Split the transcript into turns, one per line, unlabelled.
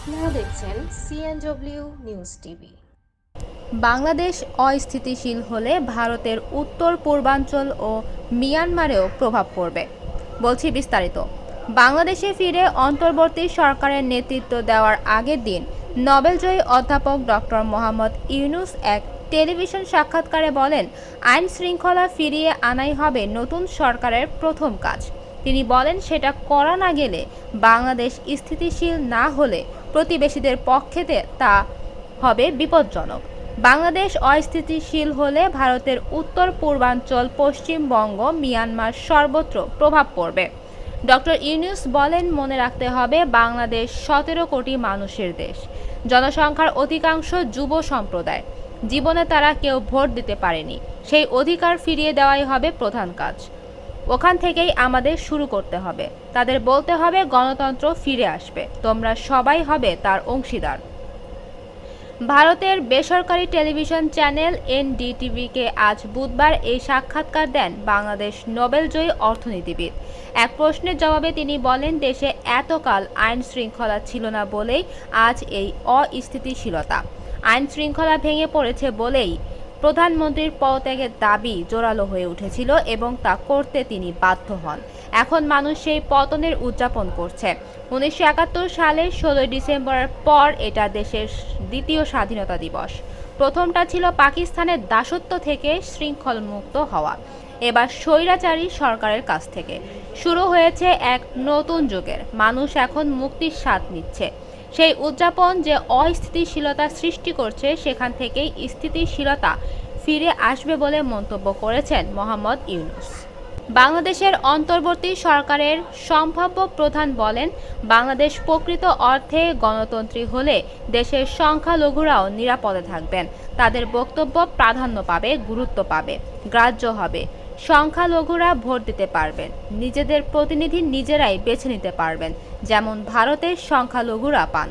আপনারা দেখছেন CNW news TV
Bangladesh অস্থিতিশীল হলে ভারতের উত্তর, পূর্বাঞ্চল ও মিয়ানমারেও প্রভাব পড়বে। বলছি বিস্তারিত। বাংলাদেশে ফিরে অন্তর্বর্তী সরকারের নেতৃত্ব দেওয়ার আগের দিন নোবেলজয়ী অধ্যাপক ডক্টর মোহাম্মদ ইউনুস এক টেলিভিশন সাক্ষাৎকারে বলেন, আইন শৃঙ্খলা ফিরিয়ে আনাই হবে নতুন সরকারের প্রথম কাজ। তিনি বলেন, সেটা করা না গেলে বাংলাদেশ স্থিতিশীল না হলে প্রতিবেশীদের পক্ষেতে তা হবে বিপজ্জনক। বাংলাদেশ অস্থিতিশীল হলে ভারতের উত্তর, পূর্বাঞ্চল, পশ্চিমবঙ্গ, মিয়ানমার সর্বত্র প্রভাব পড়বে। ডক্টর ইউনুস বলেন, মনে রাখতে হবে, বাংলাদেশ সতেরো কোটি মানুষের দেশ। জনসংখ্যার অধিকাংশ যুব সম্প্রদায়। জীবনে তারা কেউ ভোট দিতে পারেনি। সেই অধিকার ফিরিয়ে দেওয়াই হবে প্রধান কাজ। ওখান থেকেই আমাদের শুরু করতে হবে। তাদের বলতে হবে, গণতন্ত্র ফিরে আসবে। তোমরা সবাই হবে তার অংশীদার। ভারতের বেসরকারি টেলিভিশন চ্যানেল এনডিটিভিকে আজ বুধবার এই সাক্ষাৎকার দেন বাংলাদেশ নোবেলজয়ী অর্থনীতিবিদ। এক প্রশ্নের জবাবে তিনি বলেন, দেশে এতকাল আইন শৃঙ্খলা ছিল না বলেই আজ এই অস্থিতিশীলতা। আইন শৃঙ্খলা ভেঙে পড়েছে বলেই প্রধানমন্ত্রীর পদত্যাগের দাবি জোরালো হয়ে উঠেছিল এবং তা করতে তিনি বাধ্য হন। এখন মানুষ সেই পতনের উদযাপন করছে। উনিশশো একাত্তর সালের ষোলোই ডিসেম্বরের পর এটা দেশের দ্বিতীয় স্বাধীনতা দিবস। প্রথমটা ছিল পাকিস্তানের দাসত্ব থেকে শৃঙ্খলমুক্ত হওয়া। এবার স্বৈরাচারী সরকারের কাছ থেকে। শুরু হয়েছে এক নতুন যুগের। মানুষ এখন মুক্তির স্বাদ নিচ্ছে। সেই উদযাপন যে অস্থিতিশীলতা সৃষ্টি করছে, সেখান থেকেই স্থিতিশীলতা ফিরে আসবে বলে মন্তব্য করেছেন মোহাম্মদ ইউনুস। বাংলাদেশের অন্তর্বর্তী সরকারের সম্ভাব্য প্রধান বলেন, বাংলাদেশ প্রকৃত অর্থে গণতন্ত্রী হলে দেশের সংখ্যালঘুরাও নিরাপদে থাকবেন। তাদের বক্তব্য প্রাধান্য পাবে, গুরুত্ব পাবে, গ্রাহ্য হবে। সংখ্যালঘুরা ভোট দিতে পারবেন। নিজেদের প্রতিনিধি নিজেরাই বেছে নিতে পারবেন যেমন ভারতের সংখ্যালঘুরা পান।